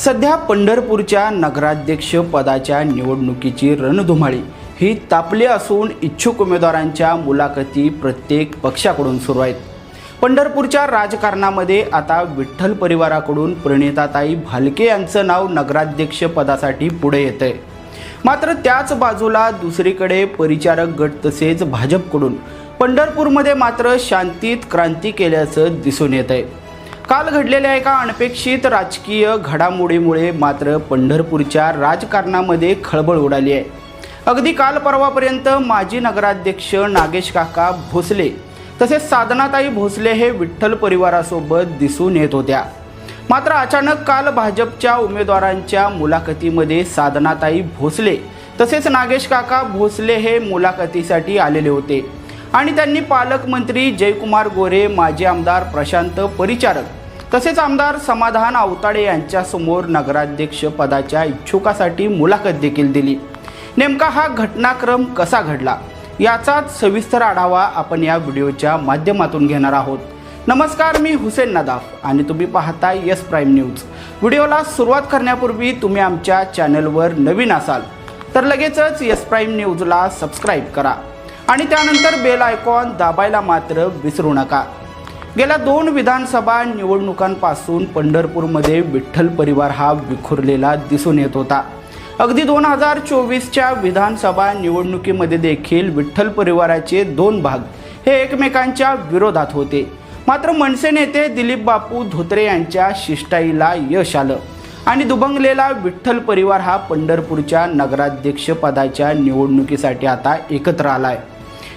सध्या पंढरपूरच्या नगराध्यक्ष पदाच्या निवडणुकीची रणधुमाळी ही तापली असून इच्छुक उमेदवारांच्या मुलाखती प्रत्येक पक्षाकडून सुरू आहेत. पंढरपूरच्या राजकारणामध्ये आता विठ्ठल परिवाराकडून प्रणिताताई भालके यांचं नाव नगराध्यक्ष पदासाठी पुढे येत आहे मात्र त्याच बाजूला दुसरीकडे परिचारक गट तसेच भाजपकडून पंढरपूरमध्ये मात्र शांतीत क्रांती केल्याचं दिसून येत आहे काल घडलेल्या एका अनपेक्षित राजकीय घडामोडीमुळे मात्र पंढरपूरच्या राजकारणामध्ये खळबळ उडाली आहे. अगदी काल परवापर्यंत माजी नगराध्यक्ष नागेश काका भोसले तसेच साधनाताई भोसले हे विठ्ठल परिवारासोबत दिसून येत होत्या. मात्र अचानक काल भाजपच्या उमेदवारांच्या मुलाखतीमध्ये साधनाताई भोसले तसेच नागेश काका भोसले हे मुलाखतीसाठी आलेले होते. आणि त्यांनी पालकमंत्री जयकुमार गोरे माजी आमदार प्रशांत परिचारक तसेच आमदार समाधान आवताडे यांच्यासमोर नगराध्यक्ष पदाच्या इच्छुकासाठी मुलाखत देखील दिली. नेमका हा घटनाक्रम कसा घडला? याचाच सविस्तर आढावा आपण या व्हिडिओच्या माध्यमातून घेणार आहोत. नमस्कार मी हुसेन नदाफ आणि तुम्ही पाहता यस प्राईम न्यूज. व्हिडिओला सुरुवात करण्यापूर्वी तुम्ही आमच्या चॅनलवर नवीन असाल तर लगेचच यस प्राईम न्यूजला सबस्क्राईब करा आणि त्यानंतर बेल आयकॉन दाबायला मात्र विसरू नका. गेल्या दोन विधानसभा निवडणुकांपासून पंढरपूरमध्ये विठ्ठल परिवार हा विखुरलेला दिसून येत होता. अगदी दोन हजार चोवीसच्या विधानसभा निवडणुकीमध्ये देखील विठ्ठल परिवाराचे दोन भाग हे एकमेकांच्या विरोधात होते. मात्र मनसे नेते दिलीप बापू धोत्रे यांच्या शिष्टाईला यश आलं आणि दुभंगलेला विठ्ठल परिवार हा पंढरपूरच्या नगराध्यक्षपदाच्या निवडणुकीसाठी आता एकत्र आलाय.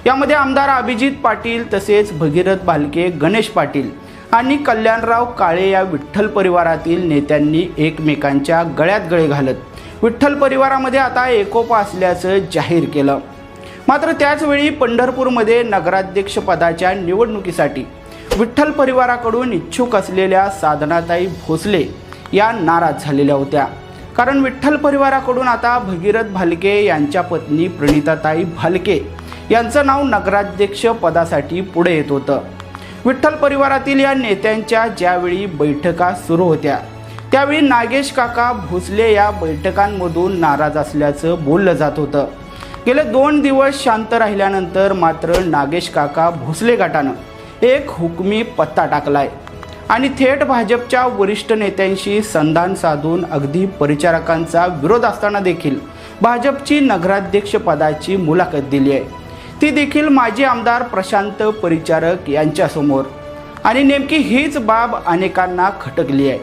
यामध्ये आमदार अभिजित पाटील तसेच भगीरथ भालके गणेश पाटील आणि कल्याणराव काळे या विठ्ठल परिवारातील नेत्यांनी एकमेकांच्या गळ्यात गळे घालत विठ्ठल परिवारामध्ये आता एकोपा असल्याचं जाहीर केलं. मात्र त्याचवेळी पंढरपूरमध्ये नगराध्यक्ष पदाच्या निवडणुकीसाठी विठ्ठल परिवाराकडून इच्छुक असलेल्या साधनाताई भोसले या नाराज झालेल्या होत्या. कारण विठ्ठल परिवाराकडून आता भगीरथ भालके यांच्या पत्नी प्रणिताताई भालके यांचं नाव नगराध्यक्ष पदासाठी पुढे येत होतं. विठ्ठल परिवारातील या नेत्यांच्या ज्यावेळी बैठका सुरू होत्या त्यावेळी नागेश काका भोसले या बैठकांमधून नाराज असल्याचं बोललं जात होतं. गेले दोन दिवस शांत राहिल्यानंतर मात्र नागेश काका भोसले गटानं एक हुकमी पत्ता टाकलाय. आणि थेट भाजपच्या वरिष्ठ नेत्यांशी संधान साधून अगदी परिचारकांचा विरोध असताना देखील भाजपची नगराध्यक्ष पदाची मुलाखत दिली आहे. ती देखील माजी आमदार प्रशांत परिचारक यांच्यासमोर. आणि नेमकी हीच बाब अनेकांना खटकली आहे.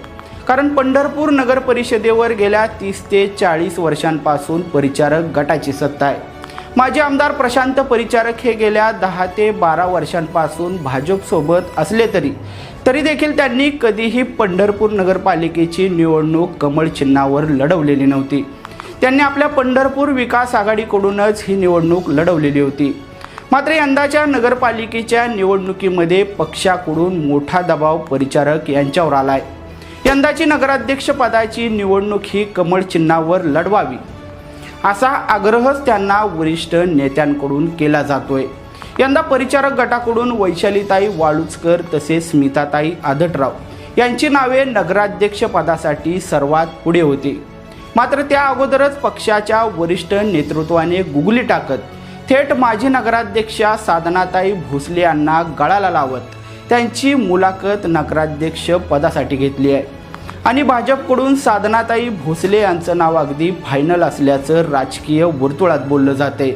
कारण पंढरपूर नगर परिषदेवर गेल्या तीस ते चाळीस वर्षांपासून परिचारक गटाची सत्ता आहे. माजी आमदार प्रशांत परिचारक हे गेल्या दहा ते बारा वर्षांपासून भाजपसोबत असले तरी तरी देखील त्यांनी कधीही पंढरपूर नगरपालिकेची निवडणूक कमळ चिन्हावर लढवलेली नव्हती. त्यांनी आपल्या पंढरपूर विकास आघाडीकडूनच ही निवडणूक लढवलेली होती. मात्र यंदाच्या नगरपालिकेच्या निवडणुकीमध्ये पक्षाकडून मोठा दबाव परिचारक यांच्यावर आलाय. यंदाची नगराध्यक्षपदाची निवडणूक ही कमळ चिन्हावर लढवावी असा आग्रहच त्यांना वरिष्ठ नेत्यांकडून केला जातोय. यंदा परिचारक गटाकडून वैशालीताई वाळुचकर तसेच स्मिताताई आदटराव यांची नावे नगराध्यक्ष पदासाठी सर्वात पुढे होती. मात्र त्या अगोदरच पक्षाच्या वरिष्ठ नेतृत्वाने गुगली टाकत थेट माजी नगराध्यक्षा साधनाताई भोसले यांना गळाला लावत त्यांची मुलाखत नगराध्यक्ष पदासाठी घेतली आहे. आणि भाजपकडून साधनाताई भोसले यांचं नाव अगदी फायनल असल्याचं राजकीय वर्तुळात बोललं जाते.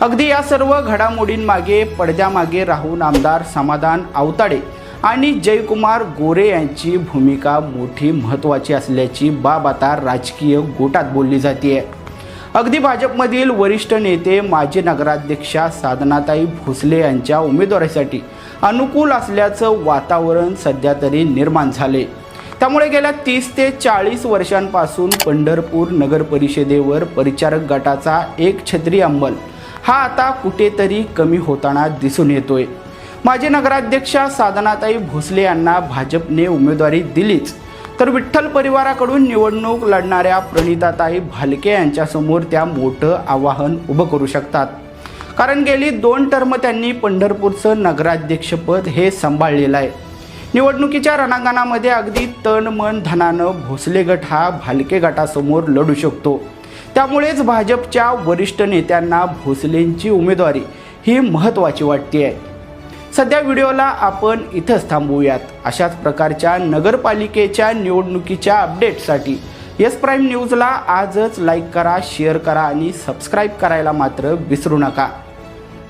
अगदी या सर्व घडामोडींमागे पडद्यामागे राहून आमदार समाधान आवताडे आणि जयकुमार गोरे यांची भूमिका मोठी महत्त्वाची असल्याची बाब आता राजकीय गोटात बोलली जाते अगदी भाजपमधील वरिष्ठ नेते माजी नगराध्यक्षा साधनाताई भोसले यांच्या उमेदवारीसाठी अनुकूल असल्याचं वातावरण सध्या तरी निर्माण झाले त्यामुळे गेल्या तीस ते चाळीस वर्षांपासून पंढरपूर नगर परिषदेवर परिचारक गटाचा एक छत्री अंमल हा आता कुठेतरी कमी होताना दिसून येतोय. माजी नगराध्यक्षा साधनाताई भोसले यांना भाजपने उमेदवारी दिलीच. तर विठ्ठल परिवाराकडून निवडणूक लढणाऱ्या प्रणिताताई भालके यांच्यासमोर त्या मोठं आवाहन उभं करू शकतात. कारण गेली दोन टर्म त्यांनी पंढरपूरचं नगराध्यक्षपद हे सांभाळलेलं आहे. निवडणुकीच्या रणांगणामध्ये अगदी तन मन धनानं भोसले गट हा भालके गटासमोर लढू शकतो. त्यामुळेच भाजपच्या वरिष्ठ नेत्यांना भोसलेंची उमेदवारी ही महत्त्वाची वाटते आहे सध्या व्हिडिओला आपण इथंच थांबूयात अशाच प्रकारच्या नगरपालिकेच्या निवडणुकीच्या अपडेटसाठी येस प्राईम न्यूजला आजच लाईक करा शेअर करा आणि सबस्क्राईब करायला मात्र विसरू नका.